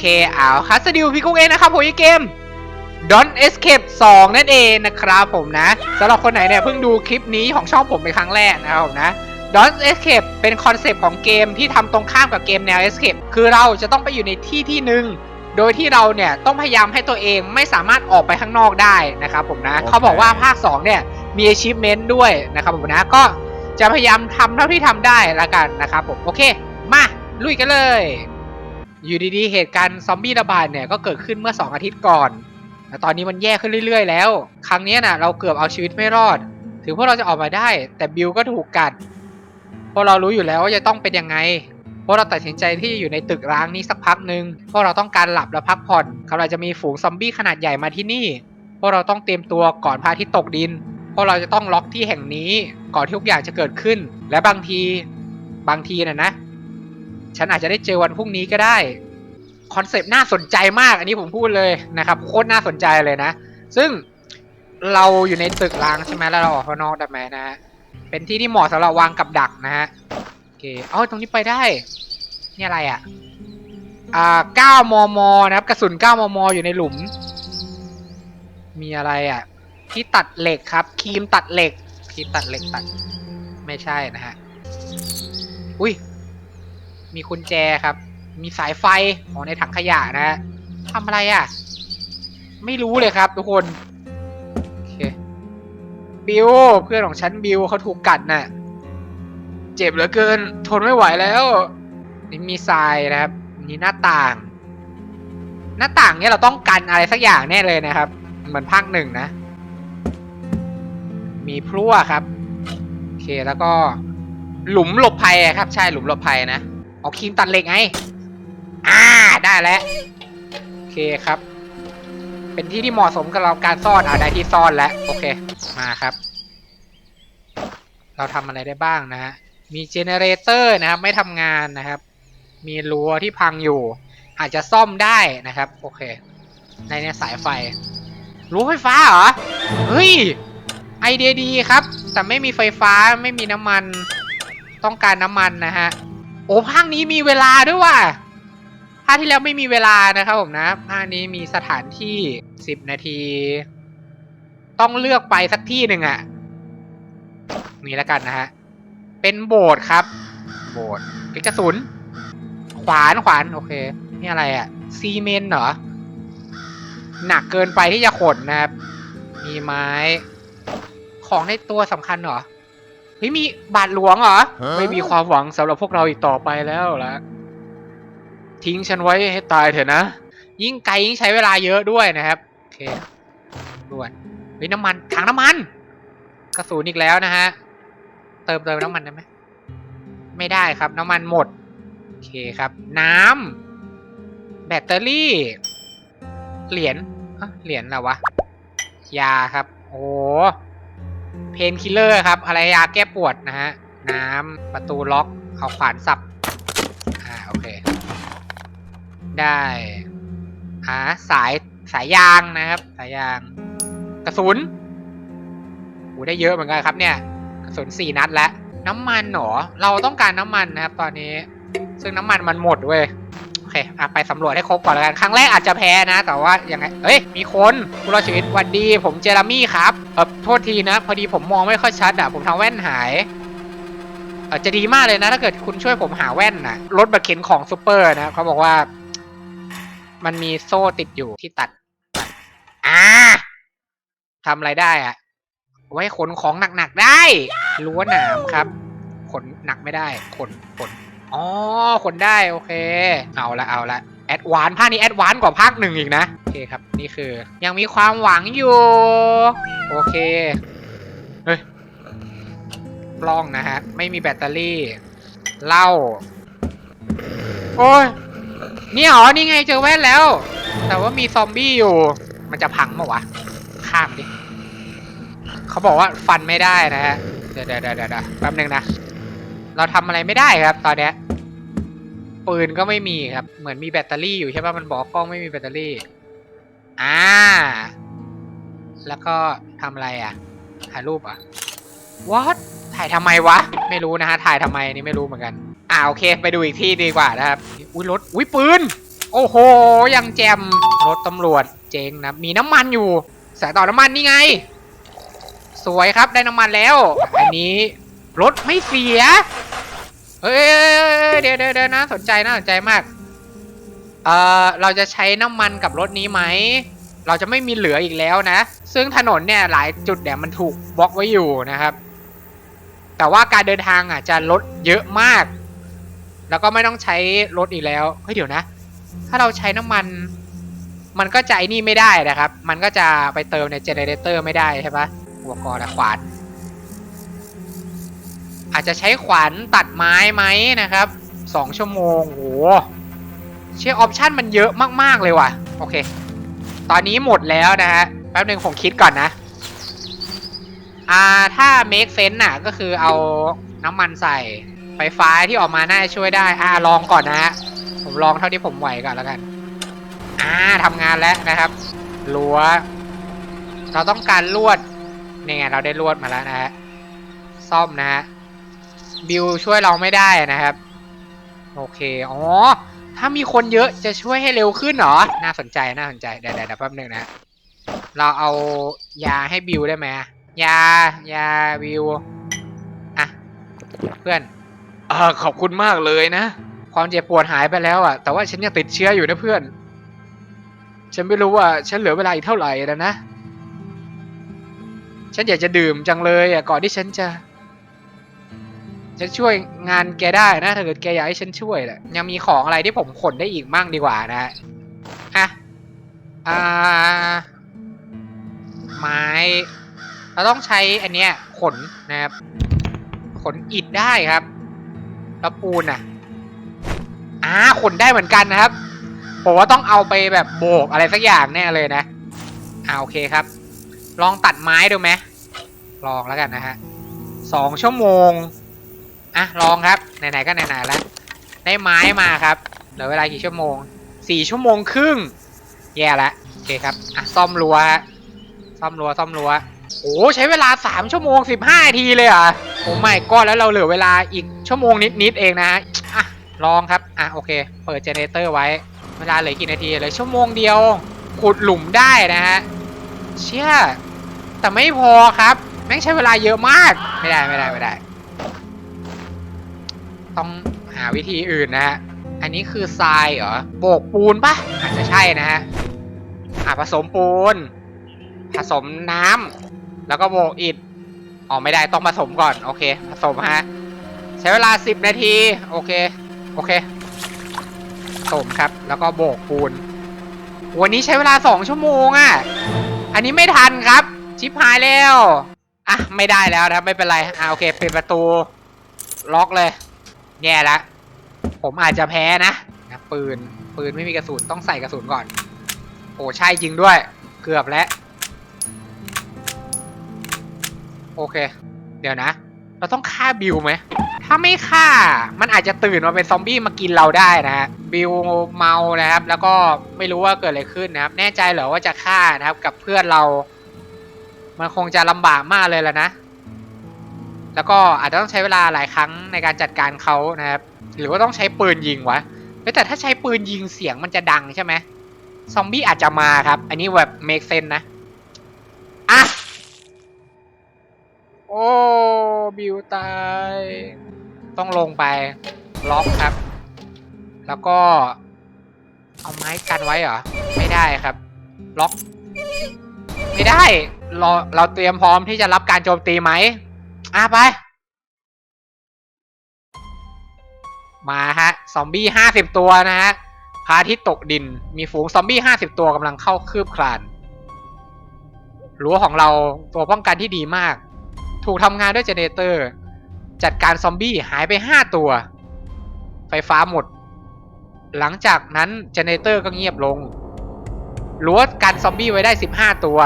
เคเอาคัสดิวพี่กุ้งเองนะครับผมอีกเกม Don't Escape 2 นั่นเองนะครับผมนะสำหรับคนไหนเนี่ยเพิ่งดูคลิปนี้ของช่องผมเป็นครั้งแรกนะครับผมนะ Don't Escape เป็นคอนเซปต์ของเกมที่ทำตรงข้ามกับเกมแนว Escape คือเราจะต้องไปอยู่ในที่ที่หนึ่งโดยที่เราเนี่ยต้องพยายามให้ตัวเองไม่สามารถออกไปข้างนอกได้นะครับผมนะโอเคเขาบอกว่าภาค 2 เนี่ยมี achievement ด้วยนะครับผมนะก็จะพยายามทำเท่าที่ทำได้ละกันนะครับผมโอเค มาลุยกันเลย อยู่ดีๆ เหตุการณ์ซอมบี้ระบาดเนี่ยก็เกิดขึ้นเมื่อ 2 อาทิตย์ก่อนแต่ตอนนี้มันแย่ขึ้นเรื่อยๆ แล้ว ครั้งนี้นะเราเกือบเอาชีวิตไม่รอด ถึงพวกเราจะออกมาได้ แต่บิลก็ถูกกัด พวกเรารู้อยู่แล้วว่าจะต้องเป็นยังไง พวกเราตัดสินใจที่จะอยู่ในตึกร้างนี้สักพักหนึ่งพวกเราต้องการหลับและพักผ่อนกำลังจะมีฝูงซอมบี้ขนาดใหญ่มาที่นี่ พวกเราต้องเตรียมตัวก่อนพระอาทิตย์ตกดิน พวกเราจะต้องล็อกที่แห่งนี้ ก่อนที่ทุกอย่างจะเกิดขึ้น และบางที บางทีน่ะนะ ฉันอาจจะได้เจอวันพรุ่งนี้ก็ได้คอนเซปต์น่าสนใจมากอันนี้ผมพูดเลยนะครับโคตรน่าสนใจเลยนะ ซึ่งเราอยู่ในตึกร้างใช่ไหมแล้วเราออกข้างนอกได้ไหมนะฮะเป็นที่ที่เหมาะสำหรับวางกับดักนะฮะโอเคเอ้าตรงนี้ไปได้นี่อะไรอะอ่า9มมนะครับกระสุน9มมอยู่ในหลุม มีอะไรอะที่ตัดเหล็กครับครีมตัดเหล็กครีมตัดเหล็กตัด ไม่ใช่นะฮะอุ้ย มีกุญแจครับ มีสายไฟอ๋อในถังขยะนะฮะทำอะไรอะ ไม่รู้เลยครับ ทุกคนโอเคบิวเพื่อนของฉันบิวเขาถูกกัดน่ะ เจ็บเหลือเกิน ทนไม่ไหวแล้ว นี่มีทรายนะครับนี่หน้าต่าง หน้าต่างเนี่ยเราต้องกันอะไรสักอย่างแน่เลยนะครับ เหมือนภาคหนึ่งนะ มีพลั่วครับโอเคแล้วก็หลุมหลบภัยครับ ใช่หลุมหลบภัยนะ เอาครีมตัดเหล็กไง อ่า ได้แล้ว โอเคครับ เป็นที่ที่เหมาะสมกับเราการซ่อนอ่าได้ที่ซ่อนแล้ว โอเค มาครับ เราทำอะไรได้บ้างนะฮะ มีเจเนเรเตอร์นะครับ ไม่ทำงานนะครับ มีรั้วที่พังอยู่ อาจจะซ่อมได้นะครับ โอเค ในนี้สายไฟ รั้วไฟฟ้าเหรอ เฮ้ย ไอเดียดีครับ แต่ไม่มีไฟฟ้า ไม่มีน้ำมัน ต้องการน้ำมันนะฮะ อ้ภาคนี้มีเวลาด้วยว่ะภาคที่แล้วไม่มีเวลานะครับผมนะภาคนี้มีสถานที่สิบนาที ต้องเลือกไปสักที่หนึ่งอะ่ะนี่แล้วกันนะฮะ เป็นโบสถ์ครับ โบสถ์เป็นกระสุน ขวานขวานโอเค นี่อะไรอะ่ะซีเมนเหรอ หนักเกินไปที่จะขนนะครับ มีไม้ ของในตัวสำคัญเหรอ เฮ้ยมีบาทหลวงเหรอ ไม่มีความหวังสำหรับพวกเราอีกต่อไปแล้วละทิ้งฉันไว้ให้ตายเถอะนะ ยิ่งไกลยิ่งใช้เวลาเยอะด้วยนะครับ โอเคด่วนเฮ้ยน้ำมันถังน้ำมัน กระสุนอีกแล้วนะฮะ เติมเติมน้ำมันได้ไหมไม่ได้ครับน้ำมันหมด โอเคครับ น้ำแบตเตอรี่ เหรียญฮะเหรียญอะไรวะ ยาครับ โอ้ เพนคิลเลอร์ครับ อะไรยาแก้ปวดนะฮะ น้ำประตูล็อก เอาขวานสับ อ่า โอเค ได้หาสายสายยางนะครับ สายยาง กระสุนโอ้ได้เยอะเหมือนกันครับเนี่ย กระสุนสี่นัดแล้ว น้ำมันหรอเราต้องการน้ำมันนะครับ ตอนนี้ ซึ่งน้ำมันมันหมดเว้ย เคอะไปสำรวจให้ครบก่อนแล้วกัน ครั้งแรกอาจจะแพ้นะ แต่ว่ายังไงเอ้ย มีคนผู้รอดชีวิตวันดี ผมเจอรามี่ครับ เออโทษทีนะ พอดีผมมองไม่ค่อยชัดอะ ผมทำแว่นหายเออจะดีมากเลยนะ ถ้าเกิดคุณช่วยผมหาแว่นนะรถบัตรเข็นของซูเปอร์นะเขาบอกว่า มันมีโซ่ติดอยู่ที่ตัด อ่าทำอะไรได้อะไว้ขนของหนักๆได้ รั้วหนามครับ ขนหนักไม่ได้ ขนขน อ๋อขนได้โอเค เอาละเอาละแอดวานภาคนี้แอดวานกว่าภาคหนึ่งอีกนะ โอเคครับ นี่คือ ยังมีความหวังอยู่ โอเค เฮ้ยปล้องนะฮะ ไม่มีแบตเตอรี่เหล้าโอ้ยนี่อ๋อนี่ไงเจอแว่นแล้ว แต่ว่ามีซอมบี้อยู่ มันจะพังปะวะ ข้ามดิ เขาบอกว่าฟันไม่ได้นะฮะเดี๋ยวเดี๋ยวเดี๋ยวเดี๋ยวแป๊บนึงนะ เราทำอะไรไม่ได้ครับตอนเนี้ย ปืนก็ไม่มีครับ เหมือนมีแบตเตอรี่อยู่ใช่ป่ะมันบอกกล้องไม่มีแบตเตอรี่ อ่า แล้วก็ทำอะไรอะ ถ่ายรูปอะ what ถ่ายทำไมวะ ไม่รู้นะฮะ ถ่ายทำไมนี่ไม่รู้เหมือนกัน อ่าโอเค ไปดูอีกที่ดีกว่านะครับ อุ้ยรถ อุ้ยปืน โอ้โห ยังแจมรถตำรวจเจ๋งนะ มีน้ำมันอยู่ สายต่อน้ำมันนี่ไง สวยครับได้น้ำมันแล้ว อันนี้รถไม่เสีย เฮ้ยเดี๋ยวเดี๋ยวนะสนใจนะสนใจมาก เอ่อ เราจะใช้น้ำมันกับรถนี้ไหม เราจะไม่มีเหลืออีกแล้วนะ ซึ่งถนนเนี่ยหลายจุดเนี่ยมันถูกบล็อกไว้อยู่นะครับ แต่ว่าการเดินทางอะจะลดเยอะมาก แล้วก็ไม่ต้องใช้รถอีกแล้ว เฮ้ยเดี๋ยวนะ ถ้าเราใช้น้ำมัน มันก็จะไอ้นี่ไม่ได้นะครับ มันก็จะไปเติมในเจเนเรเตอร์ไม่ได้ใช่ปะอุปกรณ์อะขวาน อาจจะใช้ขวานตัดไม้ไหมนะครับสองชั่วโมงโหเชื่อออปชันมันเยอะมาก ๆ เลยว่ะ โอเค ตอนนี้หมดแล้วนะฮะ แป๊บหนึ่งผมคิดก่อนนะ อ่า ถ้า make sense น่ะ ก็คือเอาน้ำมันใส่ไฟฟ้าที่ออกมาน่าจะช่วยได้ อ่า ลองก่อนนะฮะ ผมลองเท่าที่ผมไหวก่อนแล้วกัน อ่าทำงานแล้วนะครับรั้วเราต้องการลวดเนี่ยไงเราได้ลวดมาแล้วนะฮะ ซ่อมนะฮะ บิวช่วยเราไม่ได้นะครับ โอเค อ๋อ ถ้ามีคนเยอะจะช่วยให้เร็วขึ้นเหรอ น่าสนใจ น่าสนใจ เดี๋ยวเดี๋ยวเดี๋ยวแป๊บหนึงนะ เราเอายาให้บิวได้ไหมยา ยาบิว อะ เพื่อนอ่าขอบคุณมากเลยนะ ความเจ็บปวดหายไปแล้วอะ แต่ว่าฉันยังติดเชื้ออยู่นะเพื่อน ฉันไม่รู้ว่าฉันเหลือเวลาอีกเท่าไหร่แล้วนะ ฉันอยากจะดื่มจังเลยอะ ก่อนที่ฉันจะ จะช่วยงานแกได้นะถ้าเกิดแกอยากให้ฉันช่วยแหละยังมีของอะไรที่ผมขนได้อีกมั่งดีกว่านะฮะอะอ่าไม้เราต้องใช้อันเนี้ยขนนะครับขนอิฐได้ครับแล้วปูนอะอ่าขนได้เหมือนกันนะครับผมว่าต้องเอาไปแบบโบกอะไรสักอย่างแน่เลยนะอ่าโอเคครับ ลองตัดไม้ดูไหมลองแล้วกันนะฮะสองชั่วโมง อะลองครับไหนๆก็ไหนๆแล้วได้ไม้มาครับเหลือเวลากี่ชั่วโมงสี่ชั่วโมงครึ่ง แย่ละโอเคครับอะซ่อมรั้วซ่อมรั้วซ่อมรั้วโอ้ใช้เวลาสามชั่วโมงสิบห้าทีเลยอะโอ้ไม่ก็แล้วเราเหลือเวลาอีกชั่วโมงนิดๆเองนะฮะอะลองครับอะโอเค เปิดเจเนเตอร์ไว้ เวลาเหลือกี่นาทีเหลยชั่วโมงเดียวขุดหลุมได้นะฮะเชี่ยแต่ไม่พอครับแม่งใช้เวลาเยอะมากไม่ได้ไม่ได้ไม่ได้ ต้องหาวิธีอื่นนะฮะ อันนี้คือทรายเหรอ โบกปูนปะอาจจะใช่นะฮะ อะผสมปูน ผสมน้ำแล้วก็โบกอิฐ อ๋อไม่ได้ต้องผสมก่อน โอเค ผสมฮะ ใช้เวลา10นาที โอเค โอเค ผสมครับ แล้วก็โบกปูน วันนี้ใช้เวลา2ชั่วโมงอะ่ะ อันนี้ไม่ทันครับ ชิปหายแล้ว อะไม่ได้แล้วนะครับไม่เป็นไร อะโอเค เปิดประตูล็อกเลย แย่ละ ผมอาจจะแพ้นะนะปืน ปืนไม่มีกระสุนต้องใส่กระสุนก่อน โอ้ใช่จริงด้วย เกือบแล้ว โอเค เดี๋ยวนะ เราต้องฆ่าบิวไหม ถ้าไม่ฆ่า มันอาจจะตื่นมาเป็นซอมบี้มากินเราได้นะฮะ บิวเมานะครับ แล้วก็ไม่รู้ว่าเกิดอะไรขึ้นนะครับ แน่ใจเหรอว่าจะฆ่านะครับ กับเพื่อนเรา มันคงจะลำบากมากเลยแหละนะ แล้วก็อาจจะต้องใช้เวลาหลายครั้งในการจัดการเขานะครับ หรือว่าต้องใช้ปืนยิงวะแต่ถ้าใช้ปืนยิงเสียงมันจะดังใช่ไหมซอมบี้อาจจะมาครับ อันนี้แบบ make sense นะอะโอ้บิวตาย ต้องลงไปล็อกครับ แล้วก็เอาไม้กันไว้เหรอ ไม่ได้ครับ ล็อก ไม่ได้ เราเราเตรียมพร้อมที่จะรับการโจมตีไหม อะไป มาฮะ ซอมบี้ห้าสิบตัวนะฮะพาทิตย์ตกดิน มีฝูงซอมบี้ห้าสิบตัวกำลังเข้าคืบคลาน รั้วของเราตัวป้องกันที่ดีมาก ถูกทำงานด้วยเจเนเตอร์ จัดการซอมบี้หายไป5ตัว ไฟฟ้าหมด หลังจากนั้นเจเนเรเตอร์ก็เงียบลงรั้วกันซอมบี้ไว้ได้ 15 ตัว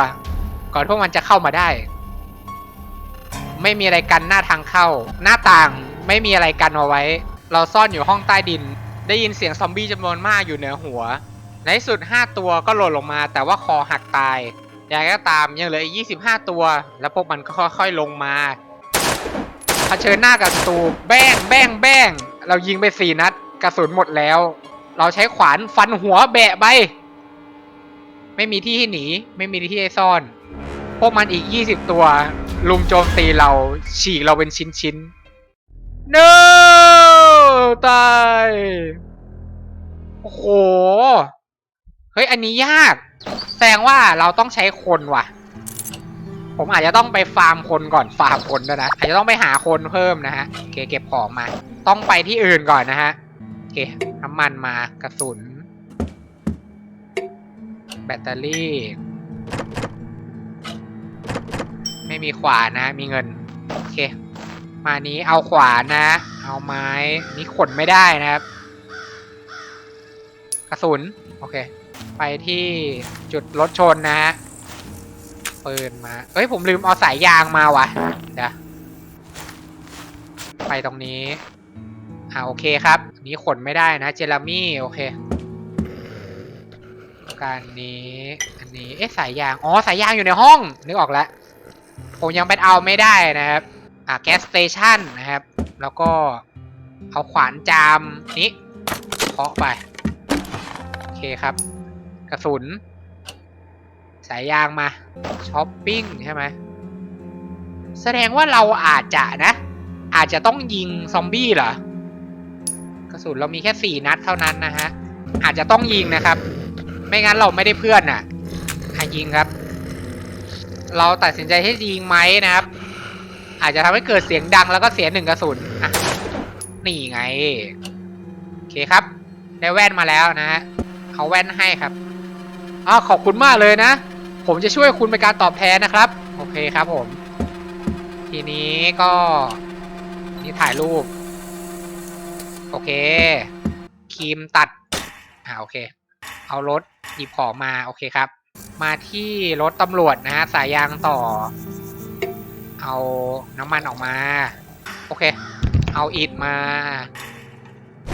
ก่อนพวกมันจะเข้ามาได้ ไม่มีอะไรกันหน้าทางเข้า หน้าต่างไม่มีอะไรกันเอาไว้ เราซ่อนอยู่ห้องใต้ดิน ได้ยินเสียงซอมบี้จำนวนมากอยู่เหนือหัว ในสุด 5 ตัวก็หล่นลงมา แต่ว่าคอหักตายอย่างไรก็ตามยังเหลืออีก25 ตัว แล้วพวกมันก็ค่อยๆลงมาเผชิญหน้ากับศัตรูแบ้งแบ้งแบ้งเรายิงไป4นัด กระสุนหมดแล้ว เราใช้ขวานฟันหัวแบะไป ไม่มีที่ให้หนี ไม่มีที่ให้ซ่อน พวกมันอีก 20 ตัว ลุมโจมตีเราฉีกเราเป็นชิ้นๆ no ตาย โอ้โห เฮ้ย อันนี้ยาก แสดงว่าเราต้องใช้คนว่ะ ผมอาจจะต้องไปฟาร์มคนก่อนฟาร์มคนด้วยนะ อาจจะต้องไปหาคนเพิ่มนะฮะโอเคเก็บของมา ต้องไปที่อื่นก่อนนะฮะโอเคน้ำมันมากระสุน แบตเตอรี่ ไม่มีขวานนะ มีเงิน โอเค มานี้เอาขวานนะ เอาไม้ นี่ขนไม่ได้นะครับ กระสุน โอเค ไปที่จุดรถชนนะฮะปืนมา เอ้ยผมลืมเอาสายยางมาว่ะ เดี๋ยว ไปตรงนี้ อ่าโอเคครับ นี้ขนไม่ได้นะ เจลามี่ โอเคการนี้ อันนี้ เอ๊ะสายยาง อ๋อ สายยางอยู่ในห้อง นึกออกแล้ว ผมยังเป็นเอาไม่ได้นะครับ อ่าแก๊สสเตชันนะครับ แล้วก็เอาขวานจามนี้เคาะไปโอเคครับ กระสุน สายยางมาช้อปปิ้งใช่ไหมแสดงว่าเราอาจจะนะ อาจจะต้องยิงซอมบี้เหรอกระสุนเรามีแค่สี่นัดเท่านั้นนะฮะอาจจะต้องยิงนะครับ ไม่งั้นเราไม่ได้เพื่อนอะอะยิงครับ เราตัดสินใจให้ยิงไหมนะครับ อาจจะทำให้เกิดเสียงดังแล้วก็เสียหนึ่งกระสุนอะนี่ไงโอเคครับ ได้แว่นมาแล้วนะฮะเอาแว่นให้ครับอ้าวขอบคุณมากเลยนะ ผมจะช่วยคุณเป็นการตอบแทนนะครับ โอเคครับผม ทีนี้ก็นี่ถ่ายรูป โอเคครีมตัดอ่าโอเค เอารถหยิบของมา โอเคครับ มาที่รถตำรวจนะฮะสายยางต่อ เอาน้ำมันออกมา โอเค เอาอิฐมา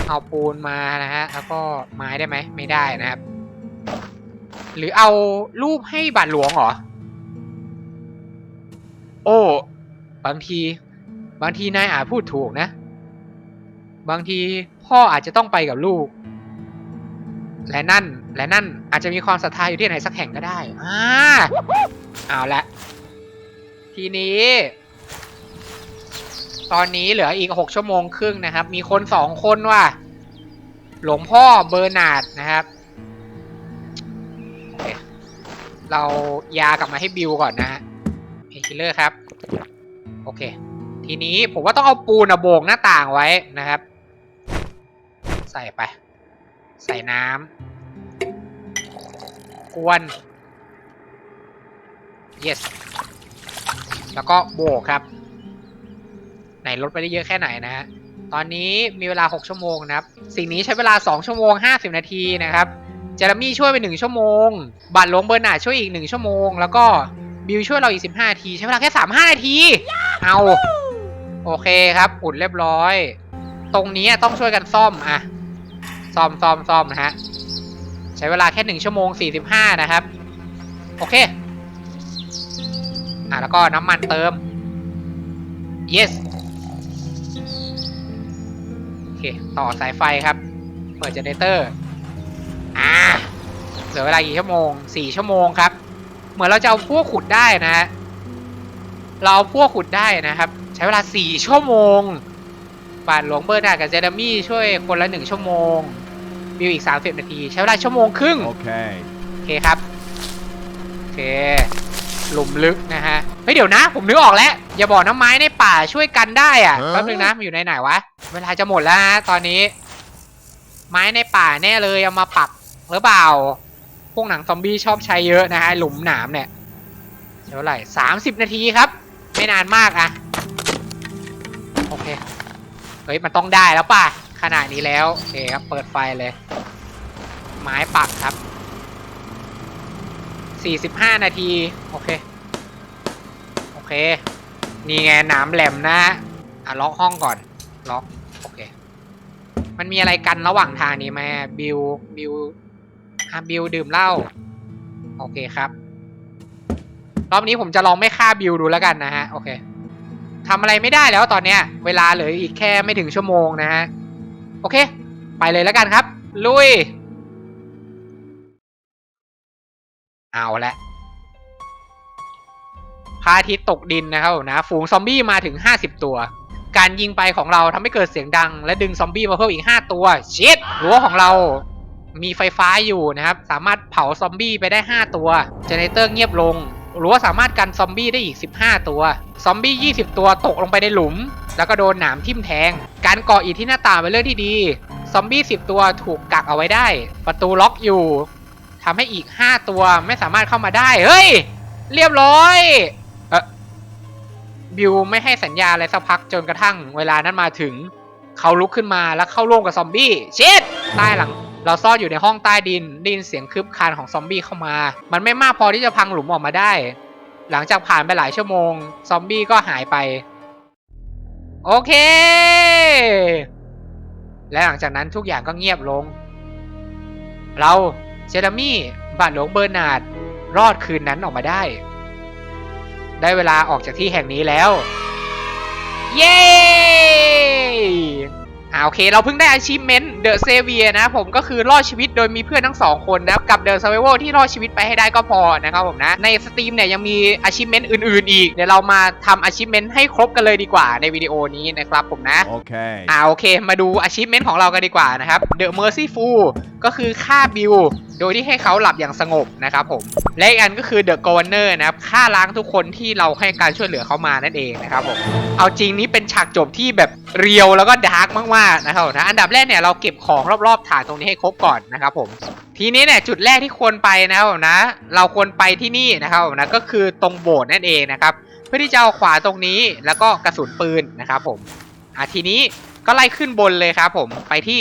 เอาปูนมานะฮะ แล้วก็ไม้ได้ไหม ไม่ได้นะครับ หรือเอารูปให้บาทหลวงเหรอ โอ้ บางที บางทีนายอาจพูดถูกนะ บางทีพ่ออาจจะต้องไปกับลูก และนั่น และนั่นอาจจะมีความศรัทธาอยู่ที่ไหนสักแห่งก็ได้อ่าเอาละ ทีนี้ ตอนนี้เหลืออีกหกชั่วโมงครึ่งนะครับ มีคนสองคนว่ะ หลวงพ่อเบอร์นาร์ดนะครับเคเรายากลับมาให้บิวก่อนนะฮะเฮคิลเลอร์ครับ โอเค ทีนี้ผมว่าต้องเอาปูนอะโบกหน้าต่างไว้นะครับ ใส่ไป ใส่น้ำ กวน yes แล้วก็โบกครับ ไหนลดไปได้เยอะแค่ไหนนะฮะ ตอนนี้มีเวลา 6 ชั่วโมงนะครับ สิ่งนี้ใช้เวลา 2 ชั่วโมง 50 นาทีนะครับ เจอร์มี่ช่วยไป 1 ชั่วโมง บัตรหลวงเบอร์นาช่วยอีก 1 ชั่วโมง แล้วก็บิวช่วยเราอีก 15 นาที ใช้เวลาแค่ 35 นาที เอาโอเคครับอุ่นเรียบร้อย ตรงนี้ต้องช่วยกันซ่อมอะซ่อมซ่อมซ่อมนะฮะ ใช้เวลาแค่ 1 ชั่วโมง 45 นะครับ โอเค อะ แล้วก็น้ำมันเติม yes โอเค ต่อสายไฟครับ เปิดเจเนเตอร์ อ่าเหลือเวลากี่ชั่วโมงสี่ชั่วโมงครับ เหมือนเราจะเอาพวกขุดได้นะฮะ เราเอาพวกขุดได้นะครับ ใช้เวลาสี่ชั่วโมงบาทหลวงเบอร์นากับเจเรมี่ช่วยคนละหนึ่งชั่วโมง บิวอีกสามสิบนาที ใช้เวลาชั่วโมงครึ่ง Okay. โอเคครับ โอเค หลุมลึกนะฮะ เฮ้ยเดี๋ยวนะ ผมนึกออกแล้ว อย่าบอกน้ำไม้ในป่าช่วยกันได้อะฮะ แป๊บนึงนะมันอยู่ในไหนวะ เวลาจะหมดแล้วฮะตอนนี้ ไม้ในป่าแน่เลยเอามาปักหรือเปล่า พวกหนังซอมบี้ชอบใช้เยอะนะฮะ หลุมหนามเนี่ยเท่าไหร่สามสิบนาทีครับ ไม่นานมากอะโอเค เฮ้ยมันต้องได้แล้วป่ะ ขนาดนี้แล้ว โอเคครับ เปิดไฟเลย ไม้ปักครับสี่สิบห้านาที โอเค โอเค นี่ไงหนามแหลมนะฮะอะล็อกห้องก่อน ล็อก โอเค มันมีอะไรกันระหว่างทางนี้ไหมบิว บิวอะบิวดื่มเหล้า โอเคครับ รอบนี้ผมจะลองไม่ฆ่าบิวดูแล้วกันนะฮะ โอเคทำอะไรไม่ได้แล้วตอนเนี้ย เวลาเหลืออีกแค่ไม่ถึงชั่วโมงนะฮะ โอเค ไปเลยแล้วกันครับ ลุย เอาละพระอาทิตย์ตกดินนะครับผมนะฝูงซอมบี้มาถึง 50 ตัว การยิงไปของเราทำให้เกิดเสียงดัง และดึงซอมบี้มาเพิ่มอีก 5 ตัว เชิดรั้วของเรา มีไฟฟ้าอยู่นะครับ สามารถเผาซอมบี้ไปได้ 5 ตัวเจเนเตอร์เงียบลงรั้วสามารถกันซอมบี้ได้อีก 15 ตัว ซอมบี้ 20 ตัวตกลงไปในหลุม แล้วก็โดนหนามทิ่มแทง การก่ออิฐที่หน้าต่างเป็นเรื่องที่ดี ซอมบี้ 10 ตัวถูกกักเอาไว้ได้ ประตูล็อกอยู่ ทำให้อีก5ตัวไม่สามารถเข้ามาได้ เฮ้ย เรียบร้อย เออบิวไม่ให้สัญญาอะไรสักพักจนกระทั่งเวลานั้นมาถึง เขาลุกขึ้นมาแล้วเข้าร่วมกับซอมบี้ เชิดใต้หลัง เราซ่อนอยู่ในห้องใต้ดินได้ยินเสียงคืบคานของซอมบี้เข้ามา มันไม่มากพอที่จะพังหลุมออกมาได้ หลังจากผ่านไปหลายชั่วโมง ซอมบี้ก็หายไป โอเค และหลังจากนั้นทุกอย่างก็เงียบลง เรา เจเรมี่บาทหลวงเบอร์นาร์ดรอดคืนนั้นออกมาได้ ได้เวลาออกจากที่แห่งนี้แล้ว เย้อ่าโอเค เราเพิ่งได้ achievement The Savior นะ ผมก็คือรอดชีวิตโดยมีเพื่อนทั้งสองคนนะครับกับ The Survival ที่รอดชีวิตไปให้ได้ก็พอนะครับผมนะ ในสตรีมเนี่ยยังมี achievement อื่นๆ อีก เดี๋ยวเรามาทำ achievement ให้ครบกันเลยดีกว่าในวิดีโอนี้นะครับผมนะ Okay. อ่าโอเค มาดู achievement ของเรากันดีกว่านะครับ The Merciful ก็คือฆ่าบิล โดยที่ให้เขาหลับอย่างสงบนะครับผม และอีกอันก็คือ The Governor นะครับฆ่าล้างทุกคนที่เราให้การช่วยเหลือเขามานั่นเองนะครับผม เอาจริงนี้เป็นฉากจบที่แบบเรียวแล้วก็ดาร์กมากๆนะครับผมนะอันดับแรกเนี่ยเราเก็บของรอบๆฐานตรงนี้ให้ครบก่อนนะครับผม ทีนี้เนี่ยจุดแรกที่ควรไปนะครับผมนะ เราควรไปที่นี่นะครับผมนะก็คือตรงโบสถ์นั่นเองนะครับเพื่อที่จะเอาขวาตรงนี้แล้วก็กระสุนปืนนะครับผมอะทีนี้ก็ไล่ขึ้นบนเลยครับผมไปที่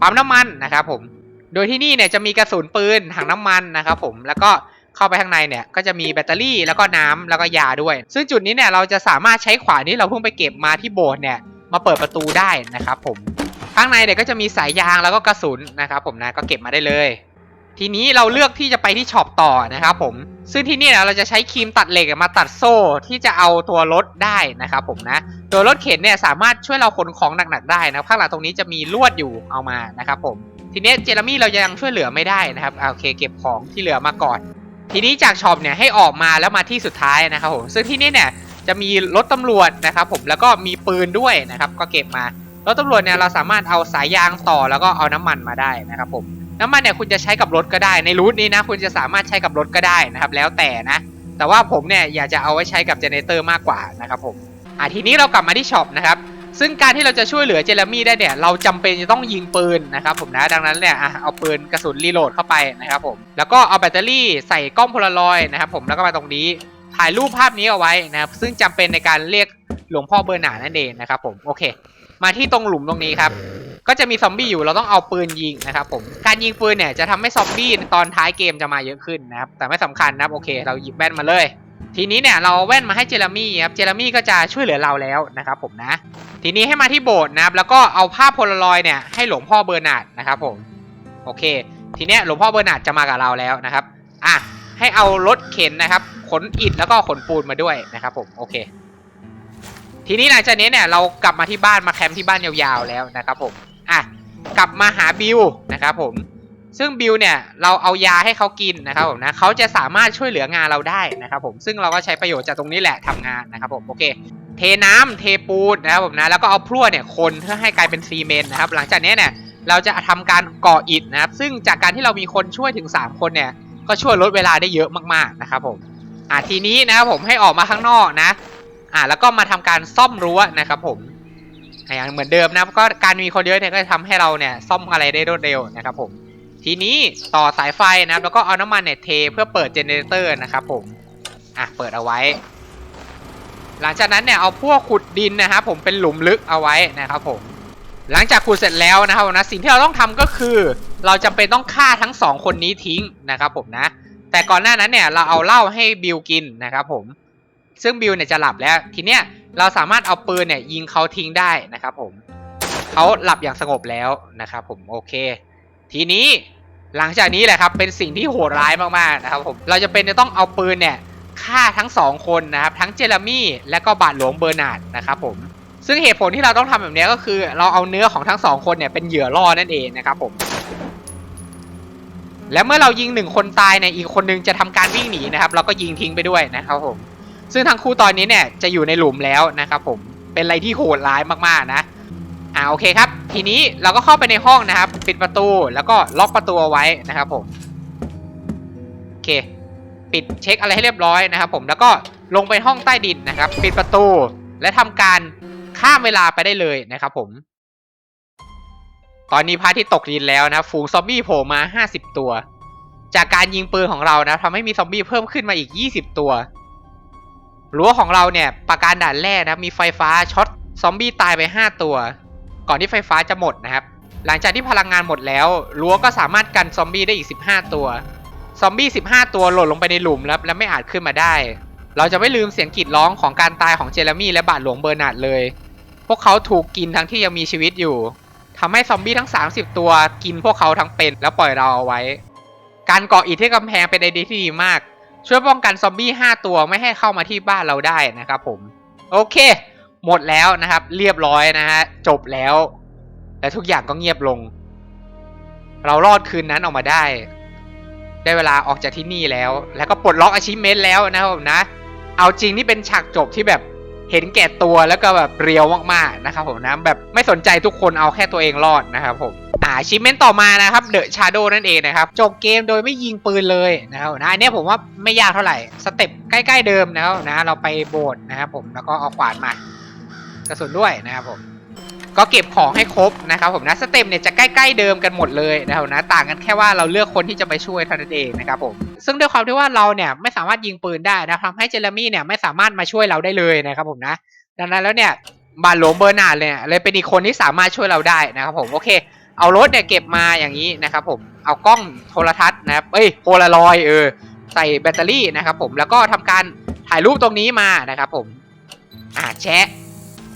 ปั๊มน้ำมันนะครับผม โดยที่นี่เนี่ยจะมีกระสุนปืนถังน้ำมันนะครับผมแล้วก็เข้าไปข้างในเนี่ยก็จะมีแบตเตอรี่แล้วก็น้ำแล้วก็ยาด้วย ซึ่งจุดนี้เนี่ยเราจะสามารถใช้ขวานที่เราเพิ่งไปเก็บมาที่โบสถ์เนี่ยมาเปิดประตูได้นะครับผมข้างในเนี่ยก็จะมีสายยางแล้วก็กระสุนนะครับผมนะก็เก็บมาได้เลย ทีนี้เราเลือกที่จะไปที่ช็อปต่อนะครับผมซึ่งที่นี่เนี่ยเราจะใช้ครีมตัดเหล็กมาตัดโซ่ที่จะเอาตัวรถได้นะครับผมนะตัวรถเข็นเนี่ยสามารถช่วยเราขนของหนักๆได้นะข้างหลังตรงนี้จะมีลวดอยู่เอามานะครับผม ทีนี้เจเรมี่เรายังช่วยเหลือไม่ได้นะครับโอเคเก็บของที่เหลือมาก่อน ทีนี้จากช็อปเนี่ยให้ออกมาแล้วมาที่สุดท้ายนะครับผมซึ่งที่นี่เนี่ยจะมีรถตำรวจนะครับผมแล้วก็มีปืนด้วยนะครับก็เก็บมารถตำรวจเนี่ยเราสามารถเอาสายยางต่อแล้วก็เอาน้ำมันมาได้นะครับผมน้ำมันเนี่ยคุณจะใช้กับรถก็ได้ในรูทนี้นะคุณจะสามารถใช้กับรถก็ได้นะครับแล้วแต่นะแต่ว่าผมเนี่ยอยากจะเอาไว้ใช้กับเจเนเรเตอร์มากกว่านะครับผมอะทีนี้เรากลับมาที่ช็อปนะครับ ซึ่งการที่เราจะช่วยเหลือเจเรมี่ได้เนี่ย เราจำเป็นจะต้องยิงปืนนะครับผมนะ ดังนั้นเนี่ยเอาปืนกระสุนรีโหลดเข้าไปนะครับผม แล้วก็เอาแบตเตอรี่ใส่กล้องโพลารอยด์นะครับผมแล้วก็มาตรงนี้ถ่ายรูปภาพนี้เอาไว้นะครับ ซึ่งจำเป็นในการเรียกหลวงพ่อเบอร์หนานั่นเองนะครับผมโอเค มาที่ตรงหลุมตรงนี้ครับก็จะมีซอมบี้อยู่เราต้องเอาปืนยิงนะครับผมการยิงปืนเนี่ยจะทำให้ซอมบี้ตอนท้ายเกมจะมาเยอะขึ้นนะครับแต่ไม่สำคัญนะครับโอเค เราหยิบแว่นมาเลย ทีนี้เนี่ยเราเอาแว่นมาให้เจเรมี่ครับ เจเรมี่ก็จะช่วยเหลือเราแล้วนะครับผมนะ ทีนี้ให้มาที่โบสถ์นะครับ แล้วก็เอาภาพโพลารอยเนี่ยให้หลวงพ่อเบอร์นาร์ดนะครับผม โอเค ทีเนี้ยหลวงพ่อเบอร์นาร์ดจะมากับเราแล้วนะครับ อะ ให้เอารถเข็นนะครับ ขนอิฐแล้วก็ขนปูนมาด้วยนะครับผม โอเค ทีนี้หลังจากนี้เนี่ยเรากลับมาที่บ้านมาแคมป์ที่บ้านยาวๆแล้วนะครับผม อะ กลับมาหาบิวนะครับผม ซึ่งบิวเนี่ยเราเอายาให้เขากินนะครับผมนะเขาจะสามารถช่วยเหลืองานเราได้นะครับผมซึ่งเราก็ใช้ประโยชน์จากตรงนี้แหละทำงานนะครับผมโอเค เทน้ำเทปูนนะครับผมนะแล้วก็เอาพลั่วเนี่ยคนเพื่อให้กลายเป็นซีเมนต์นะครับ หลังจากนี้เนี่ยเราจะทำการก่ออิฐนะครับ ซึ่งจากการที่เรามีคนช่วยถึง 3 คนเนี่ยก็ช่วยลดเวลาได้เยอะมากๆนะครับผมอะทีนี้นะครับผมให้ออกมาข้างนอกนะอะแล้วก็มาทำการซ่อมรั้วนะครับผมอะอย่างเหมือนเดิมนะก็การมีคนเยอะเนี่ยก็จะทำให้เราเนี่ยซ่อมอะไรได้รวดเร็วนะครับผม ทีนี้ต่อสายไฟนะครับ แล้วก็เอาน้ำมันเนี่ยเทเพื่อเปิดเจเนเรเตอร์นะครับผม อะ เปิดเอาไว้ หลังจากนั้นเนี่ยเอาพวกขุดดินนะครับผมเป็นหลุมลึกเอาไว้นะครับผม หลังจากขุดเสร็จแล้วนะครับนะสิ่งที่เราต้องทำก็คือ เราจำเป็นต้องฆ่าทั้งสองคนนี้ทิ้งนะครับผมนะ แต่ก่อนหน้านั้นเนี่ยเราเอาเหล้าให้บิลกินนะครับผม ซึ่งบิลเนี่ยจะหลับแล้ว ทีเนี้ยเราสามารถเอาปืนเนี่ยยิงเขาทิ้งได้นะครับผมเขาหลับอย่างสงบแล้วนะครับผมโอเค ทีนี้ หลังจากนี้แหละครับเป็นสิ่งที่โหดร้ายมากๆนะครับผมเราจะเป็นจะต้องเอาปืนเนี่ยฆ่าทั้งสองคนนะครับทั้งเจเรมี่และก็บาทหลวงเบอร์นาร์ดนะครับผมซึ่งเหตุผลที่เราต้องทำแบบนี้ก็คือ เราเอาเนื้อของทั้งสองคนเนี่ยเป็นเหยื่อล่อนั่นเองนะครับผมแล้วเมื่อเรายิงหนึ่งคนตายเนี่ยอีกคนนึงจะทำการวิ่งหนีนะครับ เราก็ยิงทิ้งไปด้วยนะครับผมซึ่งทั้งคู่ตอนนี้เนี่ยจะอยู่ในหลุมแล้วนะครับผมเป็นอะไรที่โหดร้ายมากๆนะ อ่าโอเคครับ ทีนี้เราก็เข้าไปในห้องนะครับ ปิดประตูแล้วก็ล็อกประตูเอาไว้นะครับผมโอเค ปิดเช็คอะไรให้เรียบร้อยนะครับผมแล้วก็ลงไปห้องใต้ดินนะครับ ปิดประตูและทำการข้ามเวลาไปได้เลยนะครับผม ตอนนี้พระอาที่ตกดินแล้วนะฝูงซอมบี้โผล่มา 50 ตัว จากการยิงปืนของเรานะทำให้มีซอมบี้เพิ่มขึ้นมาอีก 20 ตัวรั้วของเราเนี่ยประการด่านแรกนะมีไฟฟ้าช็อตซอมบี้ตายไป 5 ตัว ก่อนที่ไฟฟ้าจะหมดนะครับ หลังจากที่พลังงานหมดแล้วรั้วก็สามารถกันซอมบี้ได้อีก 15 ตัว ซอมบี้ 15 ตัวหล่นลงไปในหลุมแล้วและไม่อาจขึ้นมาได้ เราจะไม่ลืมเสียงกรีดร้องของการตายของเจเรมี่และบาทหลวงเบอร์นาร์ดเลย พวกเขาถูกกินทั้งที่ยังมีชีวิตอยู่ทำให้ซอมบี้ทั้ง 30 ตัวกินพวกเขาทั้งเป็นแล้วปล่อยเราเอาไว้ การเกาะอิฐที่กำแพงเป็นไอเดียที่ดีมาก ช่วยป้องกันซอมบี้ 5 ตัวไม่ให้เข้ามาที่บ้านเราได้นะครับผม โอเค หมดแล้วนะครับ เรียบร้อยนะฮะจบแล้ว และทุกอย่างก็เงียบลง เรารอดคืนนั้นออกมาได้ ได้เวลาออกจากที่นี่แล้ว แล้วก็ปลดล็อกอาชีพเมนแล้วนะครับผมนะ เอาจริงนี่เป็นฉากจบที่แบบเห็นแก่ตัวแล้วก็แบบเรียวมากๆนะครับผมนะแบบไม่สนใจทุกคนเอาแค่ตัวเองรอดนะครับผมอ่าอาชีพเมนต่อมานะครับเดอะชาร์โดนั่นเองนะครับจบเกมโดยไม่ยิงปืนเลยนะครับนะอันเนี้ยผมว่าไม่ยากเท่าไหร่ สเต็ปใกล้ ๆ เดิมนะครับนะ เราไปโบสถ์นะครับผมแล้วก็เอาขวานมา กระสุนด้วยนะครับผมก็เก็บของให้ครบนะครับผมนะสเต็ปเนี่ยจะใกล้ๆเดิมกันหมดเลยนะครับนะต่างกันแค่ว่าเราเลือกคนที่จะไปช่วยเท่านั้นเองนะครับผมซึ่งด้วยความที่ว่าเราเนี่ยไม่สามารถยิงปืนได้นะทำให้เจเรมี่เนี่ยไม่สามารถมาช่วยเราได้เลยนะครับผมนะดังนั้นแล้วเนี่ยบาหลวงเบอร์นาร์ดเนี่ยเลยเป็นอีกคนที่สามารถช่วยเราได้นะครับผมโอเค เอารถเนี่ยเก็บมาอย่างนี้นะครับผมเอากล้องโทรทัศน์นะครับเอ้ยโพลารอยเออใส่แบตเตอรี่นะครับผมแล้วก็ทำการถ่ายรูปตรงนี้มานะครับผมอ่าแชะ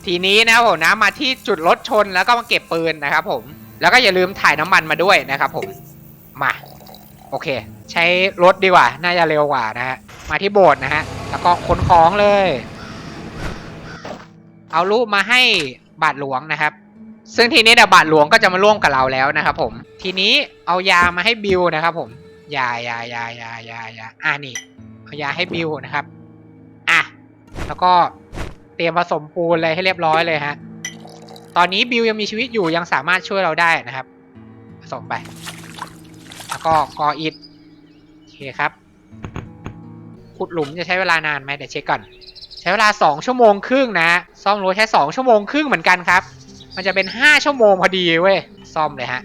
ทีนี้นะครับผมนะมาที่จุดรถชนแล้วก็มาเก็บปืนนะครับผม แล้วก็อย่าลืมถ่ายน้ำมันมาด้วยนะครับผม มา โอเค ใช้รถดีกว่า น่าจะเร็วกว่านะฮะ มาที่โบสถ์นะฮะ แล้วก็ขนของเลย เอารูปมาให้บาทหลวงนะครับ ซึ่งทีนี้เดี๋ยวบาทหลวงก็จะมาร่วมกับเราแล้วนะครับผม ทีนี้เอายามาให้บิวนะครับผม ยายายายายายาอ่านี่ เอายาให้บิวนะครับ อะ แล้วก็ เตรียมผสมปูนอะไรให้เรียบร้อยเลยฮะ ตอนนี้บิวยังมีชีวิตอยู่ยังสามารถช่วยเราได้นะครับ ผสมไป แล้วก็กออิดโอเคครับ ขุดหลุมจะใช้เวลานานไหมเดี๋ยวเช็คก่อน ใช้เวลา 2 ชั่วโมงครึ่งนะ ซ่อมรั้วใช้ 2 ชั่วโมงครึ่งเหมือนกันครับ มันจะเป็น 5 ชั่วโมงพอดีเว้ย ซ่อมเลยฮะ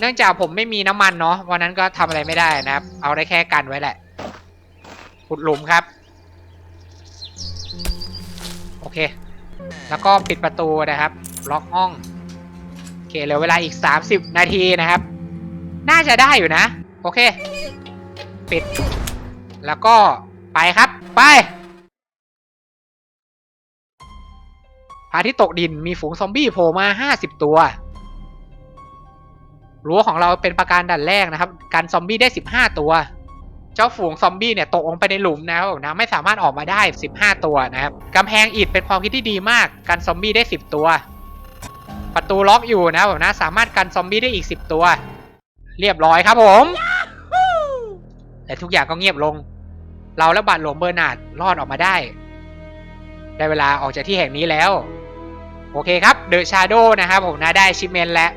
เนื่องจากผมไม่มีน้ำมันเนาะ วันนั้นก็ทำอะไรไม่ได้นะครับ เอาได้แค่กันไว้แหละ ขุดหลุมครับ เค แล้วก็ปิดประตูนะครับ ล็อกห้อง โอเคเหลือเวลาอีก 30 นาทีนะครับ น่าจะได้อยู่นะ โอเค ปิด แล้วก็ไปครับ ไปพระอาที่ตกดินมีฝูงซอมบี้โผล่มา 50 ตัว รั้วของเราเป็นประการด่านแรกนะครับ การซอมบี้ได้ 15 ตัว เจ้าฝูงซอมบี้เนี่ยตกลงไปในหลุมนะครับนะไม่สามารถออกมาได้ 15 ตัวนะครับกำแพงอิฐเป็นความคิดที่ดีมากกันซอมบี้ได้ 10 ตัว ประตูล็อกอยู่นะครับผมนะสามารถกันซอมบี้ได้อีก 10 ตัว เรียบร้อยครับผม แต่ทุกอย่างก็เงียบลง เราและบาทหลวงเบอร์นาร์ดรอดออกมาได้ ได้เวลาออกจากที่แห่งนี้แล้ว โอเคครับเดอะชาโดนะครับผมนะได้ชิมเมนแล้ว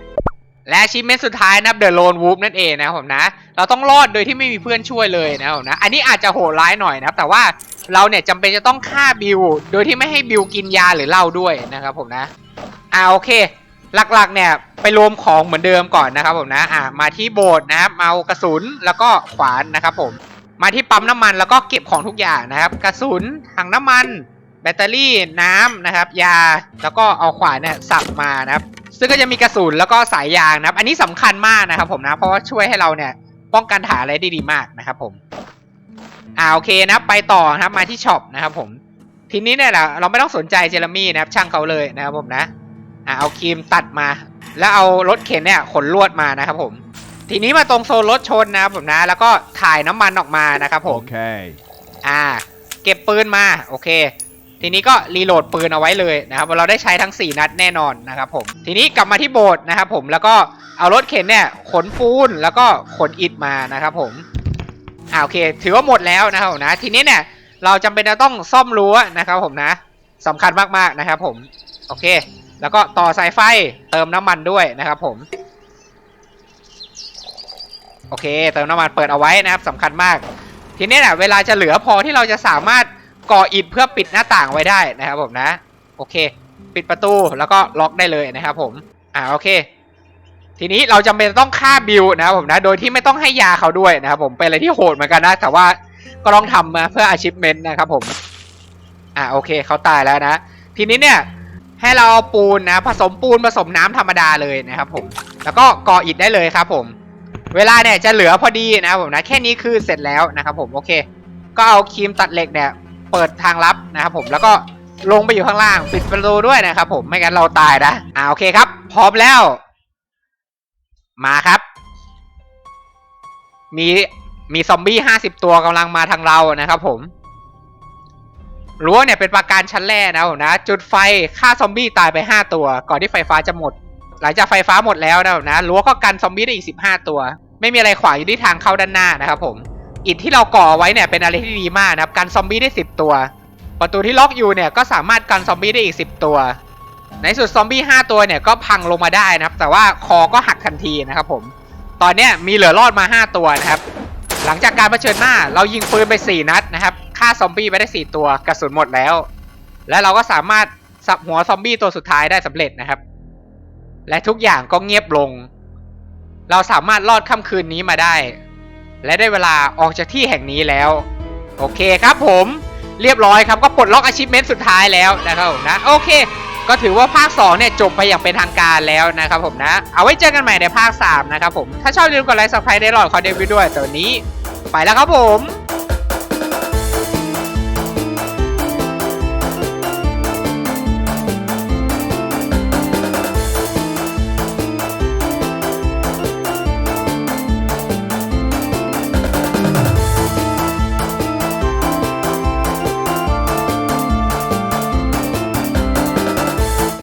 และชิมเมนสุดท้ายนะครับเดอะโลนวูฟนั่นเองนะผมนะ เราต้องรอดโดยที่ไม่มีเพื่อนช่วยเลยนะผมนะ อันนี้อาจจะโหดร้ายหน่อยนะครับแต่ว่าเราเนี่ยจำเป็นจะต้องฆ่าบิว โดยที่ไม่ให้บิวกินยาหรือเหล้าด้วยนะครับผมนะอ่าโอเค หลักๆเนี่ยไปรวมของเหมือนเดิมก่อนนะครับผมนะอ่ามาที่โบสถ์นะครับเอากระสุนแล้วก็ขวานนะครับผม มาที่ปั๊มน้ำมันแล้วก็เก็บของทุกอย่างนะครับ กระสุนถังน้ำมัน แบตเตอรี่น้ำนะครับ ยาแล้วก็เอาขวานเนี่ยสับมานะครับ ซึ่งก็จะมีกระสุนแล้วก็สายยางนะครับ อันนี้สำคัญมากนะครับผมนะ เพราะว่าช่วยให้เราเนี่ยป้องกันฐานอะไรได้ดีมากนะครับผม อ่าโอเคนะครับไปต่อนะครับมาที่ช็อปนะครับผมทีนี้เนี่ยเราเราไม่ต้องสนใจเจเรมี่นะครับ ช่างเขาเลยนะครับผมนะอ่าเอาครีมตัดมา แล้วเอารถเข็นเนี่ยขนลวดมานะครับผม ทีนี้มาตรงโซนรถชนนะครับผมนะ แล้วก็ถ่ายน้ำมันออกมานะครับผม Okay. อ่า เก็บปืนมาโอเค ทีนี้ก็รีโหลดปืนเอาไว้เลยนะครับเราได้ใช้ทั้ง 4 นัดแน่นอนนะครับผมทีนี้กลับมาที่โบสถ์นะครับผมแล้วก็เอารถเข็นเนี่ยขนปูนแล้วก็ขนอิฐมานะครับผมอ่าโอเค ถือว่าหมดแล้วนะครับนะทีนี้เนี่ยเราจำเป็นจะต้องซ่อมรั้วนะครับผมนะสำคัญมากๆนะครับผมโอเค แล้วก็ต่อสายไฟเติมน้ำมันด้วยนะครับผมโอเค เติมน้ำมันเปิดเอาไว้นะครับสำคัญมาก ทีนี้เนี่ยเวลาจะเหลือพอที่เราจะสามารถ ก่ออิฐเพื่อปิดหน้าต่างไว้ได้นะครับผมนะ โอเค ปิดประตูแล้วก็ล็อกได้เลยนะครับผม อ่าโอเค ทีนี้เราจำเป็นต้องฆ่าบิวนะครับผมนะ โดยที่ไม่ต้องให้ยาเขาด้วยนะครับผมเป็นอะไรที่โหดเหมือนกันนะ แต่ว่าก็ต้องทำมาเพื่อ achievement นะครับผม อ่าโอเคเขาตายแล้วนะ ทีนี้เนี่ยให้เราเอาปูนนะผสมปูนผสมน้ำธรรมดาเลยนะครับผม แล้วก็ก่ออิฐได้เลยครับผม เวลาเนี่ยจะเหลือพอดีนะครับผมนะแค่นี้คือเสร็จแล้วนะครับผมโอเค ก็เอาครีมตัดเหล็กเนี่ย เปิดทางลับนะครับผมแล้วก็ลงไปอยู่ข้างล่างปิดประตูด้วยนะครับผมไม่งั้นเราตายนะอ่าโอเคครับ พร้อมแล้ว มาครับ มีมีซอมบี้ห้าสิบตัวกำลังมาทางเรานะครับผมรั้วเนี่ยเป็นประการชั้นแรกนะผมนะ จุดไฟฆ่าซอมบี้ตายไป5ตัว ก่อนที่ไฟฟ้าจะหมด หลังจากไฟฟ้าหมดแล้วนะครับนะรั้วก็กันซอมบี้ได้อีก15ตัว ไม่มีอะไรขวางอยู่ที่ทางเข้าด้านหน้านะครับผม อิฐที่เราก่อไว้เนี่ยเป็นอะไรที่ดีมากนะครับกันซอมบี้ได้ 10 ตัว ประตูที่ล็อกอยู่เนี่ยก็สามารถกันซอมบี้ได้อีก 10 ตัว ในสุดซอมบี้5ตัวเนี่ยก็พังลงมาได้นะครับ แต่ว่าคอก็หักทันทีนะครับผม ตอนเนี้ยมีเหลือรอดมา 5 ตัวนะครับ หลังจากการเผชิญหน้าเรายิงปืนไป 4 นัดนะครับฆ่าซอมบี้ไปได้ 4 ตัวกระสุนหมดแล้ว และเราก็สามารถสับหัวซอมบี้ตัวสุดท้ายได้สำเร็จนะครับ และทุกอย่างก็เงียบลง เราสามารถรอดค่ำคืนนี้มาได้ และได้เวลาออกจากที่แห่งนี้แล้ว โอเคครับผมเรียบร้อยครับก็ปลดล็อกอาชีพเมนต์สุดท้ายแล้วนะครับผมนะโอเค ก็ถือว่าภาค 2 เนี่ยจบไปอย่างเป็นทางการแล้วนะครับผมนะ เอาไว้เจอกันใหม่ในภาค 3 นะครับผม ถ้าชอบอย่าลืมกดไลค์สับสไครต์ได้หลอดคอเดวิดด้วยแต่วันนี้ ไปแล้วครับผม